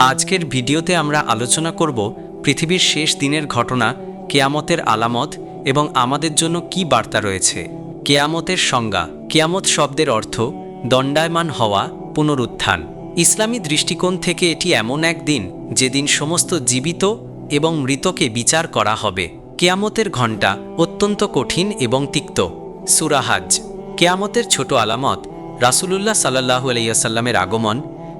আজকের ভিডিওতে আমরা আলোচনা করব পৃথিবীর শেষ দিনের ঘটনা, কেয়ামতের আলামত এবং আমাদের জন্য কি বার্তা রয়েছে। কেয়ামতের সংজ্ঞা, কেয়ামত শব্দের অর্থ দণ্ডায়মান হওয়া, পুনরুত্থান। ইসলামী দৃষ্টিকোণ থেকে এটি এমন এক দিন যেদিন সমস্ত জীবিত এবং মৃতকে বিচার করা হবে। কেয়ামতের ঘণ্টা অত্যন্ত কঠিন এবং তিক্ত। সুরাহাজ কেয়ামতের ছোট আলামত রাসূলুল্লাহ সাল্লাহু আলাইসাল্লামের আগমন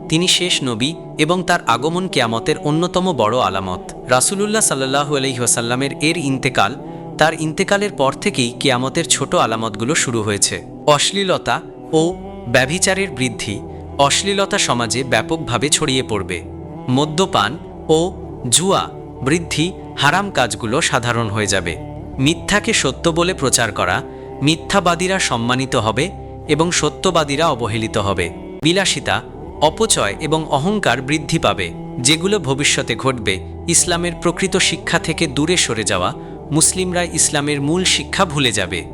তিনি শেষ নবী এবং তার আগমন কেয়ামতের অন্যতম বড় আলামত। রাসূলুল্লাহ সাল্লাহু আলহিহাসাল্লামের এর ইন্তেকাল তার ইন্তেকালের পর থেকেই কেয়ামতের ছোট আলামতগুলো শুরু হয়েছে। অশ্লীলতা ও ব্যভিচারের বৃদ্ধি অশ্লীলতা সমাজে ব্যাপকভাবে ছড়িয়ে পড়বে। মদ্যপান ও জুয়া বৃদ্ধি হারাম কাজগুলো সাধারণ হয়ে যাবে। মিথ্যাকে সত্য বলে প্রচার করা মিথ্যাবাদীরা সম্মানিত হবে এবং সত্যবাদীরা অবহেলিত হবে। বিলাসিতা অপচয় এবং অহংকার বৃদ্ধি পাবে, যেগুলো ভবিষ্যতে ঘটবে। ইসলামের প্রকৃত শিক্ষা থেকে দূরে সরে যাওয়া, মুসলিমরা ইসলামের মূল শিক্ষা ভুলে যাবে।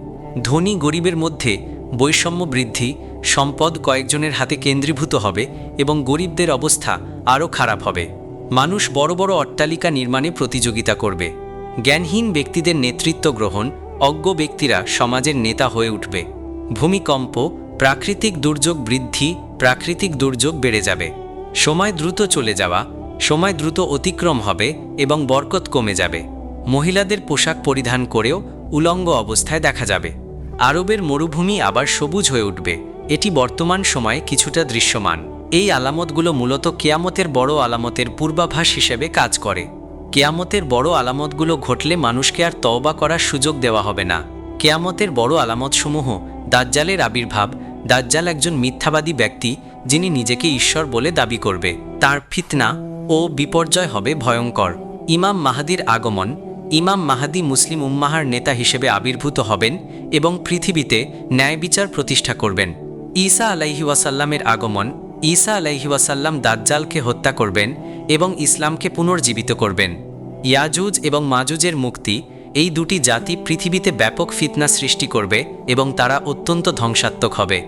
ধনী গরিবের মধ্যে বৈষম্য বৃদ্ধি, সম্পদ কয়েকজনের হাতে কেন্দ্রীভূত হবে এবং গরিবদের অবস্থা আরও খারাপ হবে। মানুষ বড় বড় অট্টালিকা নির্মাণে প্রতিযোগিতা করবে। জ্ঞানহীন ব্যক্তিদের নেতৃত্ব গ্রহণ, অজ্ঞ ব্যক্তিরা সমাজের নেতা হয়ে উঠবে। ভূমিকম্প, প্রাকৃতিক দুর্যোগ বৃদ্ধি প্রাকৃতিক দুর্যোগ বেড়ে যাবে। সময় দ্রুত চলে যাওয়া, সময় দ্রুত অতিক্রম হবে এবং বরকত কমে যাবে। মহিলাদের পোশাক পরিধান করেও উলঙ্গ অবস্থায় দেখা যাবে। আরবের মরুভূমি আবার সবুজ হয়ে উঠবে। এটি বর্তমান সময়ে কিছুটা দৃশ্যমান। এই আলামতগুলো মূলত কেয়ামতের বড় আলামতের পূর্বাভাস হিসেবে কাজ করে। কেয়ামতের বড় আলামতগুলো ঘটলে মানুষকে আর তওবা করার সুযোগ দেওয়া হবে না। কেয়ামতের বড় আলামতসমূহ দাজ্জালের আবির্ভাব দাজ্জাল একজন মিথ্যাবাদী ব্যক্তি যিনি নিজেকে ঈশ্বর বলে দাবি করবে। তার ফিতনা ও বিপর্যয় হবে ভয়ঙ্কর। ইমাম মাহাদির আগমন ইমাম মাহাদি মুসলিম উম্মাহার নেতা হিসেবে আবির্ভূত হবেন এবং পৃথিবীতে ন্যায় বিচার প্রতিষ্ঠা করবেন। ঈসা আলাইহি ওয়াসাল্লামের আগমন ঈসা আলাইহি ওয়াসাল্লাম দাজ্জালকে হত্যা করবেন এবং ইসলামকে পুনর্জীবিত করবেন। ইয়াজুজ এবং মাজুজের মুক্তি এই দুটি জাতি পৃথিবীতে ব্যাপক ফিতনা সৃষ্টি করবে এবং তারা অত্যন্ত ধ্বংসাত্মক হবে।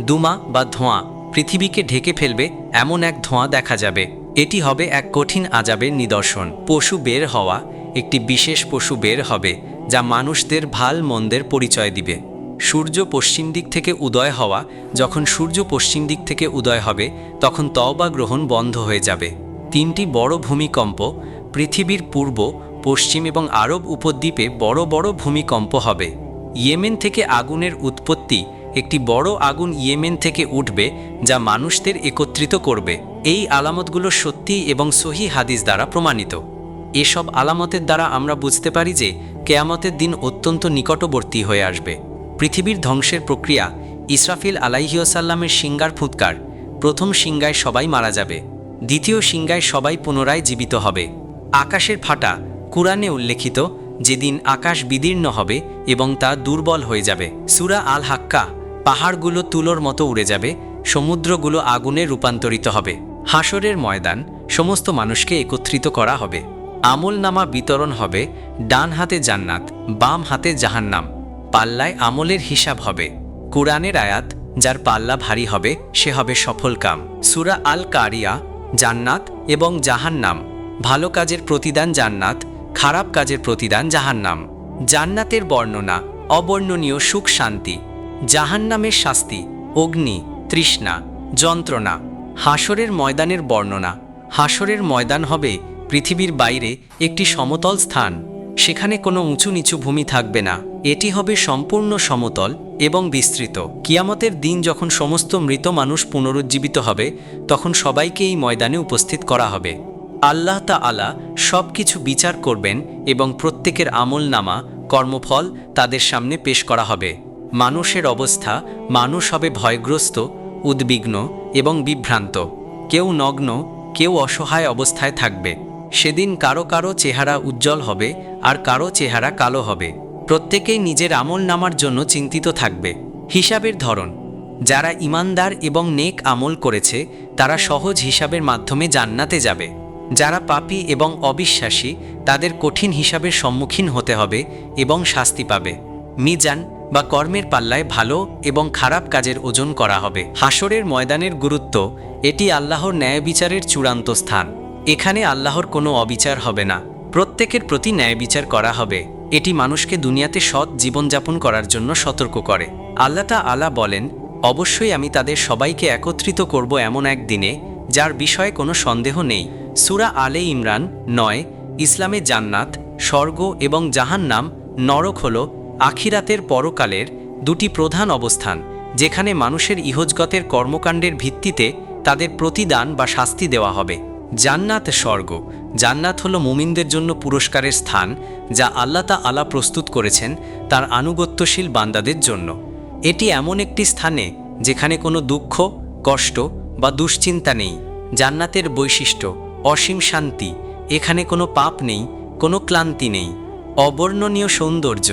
দুমা বা ধোঁয়া পৃথিবীকে ঢেকে ফেলবে এমন এক ধোঁয়া দেখা যাবে। এটি হবে এক কঠিন আজাবের নিদর্শন। পশু বের হওয়া একটি বিশেষ পশু বের হবে, যা মানুষদের ভালো মন্দের পরিচয় দিবে। সূর্য পশ্চিম দিক থেকে উদয় হওয়া, যখন সূর্য পশ্চিম দিক থেকে উদয় হবে, তখন তওবা গ্রহণ বন্ধ হয়ে যাবে। তিনটি বড় ভূমিকম্প পৃথিবীর পূর্ব পশ্চিম এবং আরব উপদ্বীপে বড় বড় ভূমিকম্প হবে। ইয়েমেন থেকে আগুনের উৎপত্তি একটি বড় আগুন ইয়েমেন থেকে উঠবে, যা মানুষদের একত্রিত করবে। এই আলামতগুলো সত্যি এবং সহি হাদিস দ্বারা প্রমাণিত। এসব আলামতের দ্বারা আমরা বুঝতে পারি যে কেয়ামতের দিন অত্যন্ত নিকটবর্তী হয়ে আসবে। পৃথিবীর ধ্বংসের প্রক্রিয়া ইসরাফিল আলাইহিয়াসাল্লামের সিঙ্গার ফুৎকার। প্রথম সিঙ্গায় সবাই মারা যাবে, দ্বিতীয় সিঙ্গায় সবাই পুনরায় জীবিত হবে। আকাশের ফাটা কুরআনে উল্লেখিত, যেদিন আকাশ বিদীর্ণ হবে এবং তা দুর্বল হয়ে যাবে। সুরা আল হাক্কা পাহাড়গুলো তুলোর মতো উড়ে যাবে, সমুদ্রগুলো আগুনে রূপান্তরিত হবে। হাসরের ময়দান সমস্ত মানুষকে একত্রিত করা হবে। আমল নামা বিতরণ হবে ডান হাতে জান্নাত, বাম হাতে জাহান্নাম। পাল্লায় আমলের হিসাব হবে। কোরআনের আয়াত, যার পাল্লা ভারী হবে, সে হবে সফল কাম। সুরা আল কারিয়া জান্নাত এবং জাহান্নাম। ভালো কাজের প্রতিদান জান্নাত খারাপ কাজের প্রতিদান জাহান্নাম। জান্নাতের বর্ণনা, অবর্ণনীয় সুখ শান্তি। জাহান্নামের শাস্তি, অগ্নি, তৃষ্ণা, যন্ত্রণা। হাসরের ময়দানের বর্ণনা, হাসরের ময়দান হবে পৃথিবীর বাইরে একটি সমতল স্থান। সেখানে কোনো উঁচু নিচু ভূমি থাকবে না। এটি হবে সম্পূর্ণ সমতল এবং বিস্তৃত। কিয়ামতের দিন যখন সমস্ত মৃত মানুষ পুনরুজ্জীবিত হবে, তখন সবাইকে এই ময়দানে উপস্থিত করা হবে। আল্লাহ তাআলা সব কিছু বিচার করবেন এবং প্রত্যেকের আমল নামা কর্মফল তাদের সামনে পেশ করা হবে। মানুষের অবস্থা, মানুষ হবে ভয়গ্রস্ত, উদ্বিগ্ন এবং বিভ্রান্ত। কেউ নগ্ন, কেউ অসহায় অবস্থায় থাকবে। সেদিন কারও কারও চেহারা উজ্জ্বল হবে আর কারও চেহারা কালো হবে। প্রত্যেকেই নিজের আমল নামার জন্য চিন্তিত থাকবে। হিসাবের ধরন, যারা ইমানদার এবং নেক আমল করেছে, তারা সহজ হিসাবের মাধ্যমে জান্নাতে যাবে। যারা পাপী এবং অবিশ্বাসী, তাদের কঠিন হিসাবের সম্মুখীন হতে হবে এবং শাস্তি পাবে। মিজান বা কর্মের পাল্লায় ভালো এবং খারাপ কাজের ওজন করা হবে। হাসরের ময়দানের গুরুত্ব, এটি আল্লাহর ন্যায় বিচারের চূড়ান্ত স্থান। এখানে আল্লাহর কোনো অবিচার হবে না। প্রত্যেকের প্রতি ন্যায় বিচার করা হবে। এটি মানুষকে দুনিয়াতে সৎ জীবনযাপন করার জন্য সতর্ক করে। আল্লাহ তা আলা বলেন, অবশ্যই আমি তাদের সবাইকে একত্রিত করব এমন এক দিনে, যার বিষয়ে কোনো সন্দেহ নেই। সুরা আলে ইমরান নয়, ইসলামে জান্নাত, স্বর্গ এবং জাহান্নাম, নরক হল আখিরাতের পরকালের দুটি প্রধান অবস্থান, যেখানে মানুষের ইহজগতের কর্মকাণ্ডের ভিত্তিতে তাদের প্রতিদান বা শাস্তি দেওয়া হবে। জান্নাত স্বর্গ। জান্নাত হল মুমিনদের জন্য পুরস্কারের স্থান, যা আল্লাহ তা আলা প্রস্তুত করেছেন তার আনুগত্যশীল বান্দাদের জন্য। এটি এমন একটি স্থানে, যেখানে কোনো দুঃখ, কষ্ট বা দুশ্চিন্তা নেই। জান্নাতের বৈশিষ্ট্য অসীম শান্তি, এখানে কোনো পাপ নেই, কোনো ক্লান্তি নেই। অবর্ণনীয় সৌন্দর্য,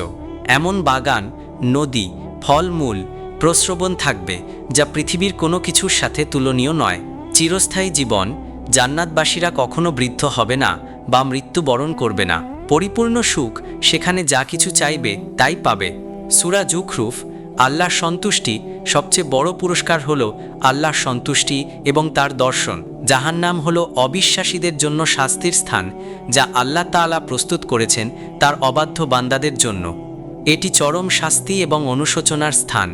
এমন বাগান, নদী, ফলমূল প্রশ্রবণ থাকবে, যা পৃথিবীর কোনো কিছুর সাথে তুলনীয় নয়। চিরস্থায়ী জীবন, জান্নাতবাসীরা কখনো বৃদ্ধ হবে না বা মৃত্যুবরণ করবে না। পরিপূর্ণ সুখ, সেখানে যা কিছু চাইবে, তাই পাবে। সুরা জুখরুফ আল্লাহর সন্তুষ্টি সবচেয়ে বড় পুরস্কার হল আল্লাহর সন্তুষ্টি এবং তার দর্শন। জাহান্নাম হল অবিশ্বাসীদের জন্য শাস্তির স্থান, যা আল্লাহ তাআলা প্রস্তুত করেছেন তার অবাধ্য বান্দাদের জন্য। এটি চরম শাস্তি এবং অনুশোচনার স্থান।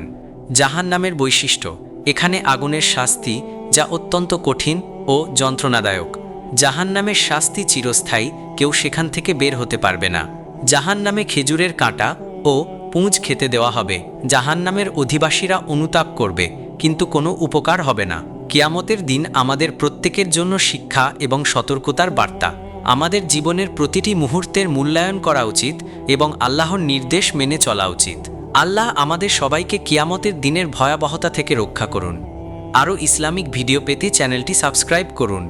জাহান্নামের বৈশিষ্ট্য, এখানে আগুনের শাস্তি, যা অত্যন্ত কঠিন ও যন্ত্রণাদায়ক। জাহান্নামের শাস্তি চিরস্থায়ী, কেউ সেখান থেকে বের হতে পারবে না। জাহান্নামে খেজুরের কাঁটা ও পুঁজ খেতে দেওয়া হবে, জাহান্নামের অধিবাসীরা অনুতাপ করবে, কিন্তু কোনো উপকার হবে না। কিয়ামতের দিন আমাদের প্রত্যেকের জন্য শিক্ষা এবং সতর্কতার বার্তা। আমাদের জীবনের প্রতিটি মুহূর্তের মূল্যায়ন করা উচিত এবং আল্লাহর নির্দেশ মেনে চলা উচিত। আল্লাহ আমাদের সবাইকে কিয়ামতের দিনের ভয়াবহতা থেকে রক্ষা করুন। আরও ইসলামিক ভিডিও পেতে চ্যানেলটি সাবস্ক্রাইব করুন।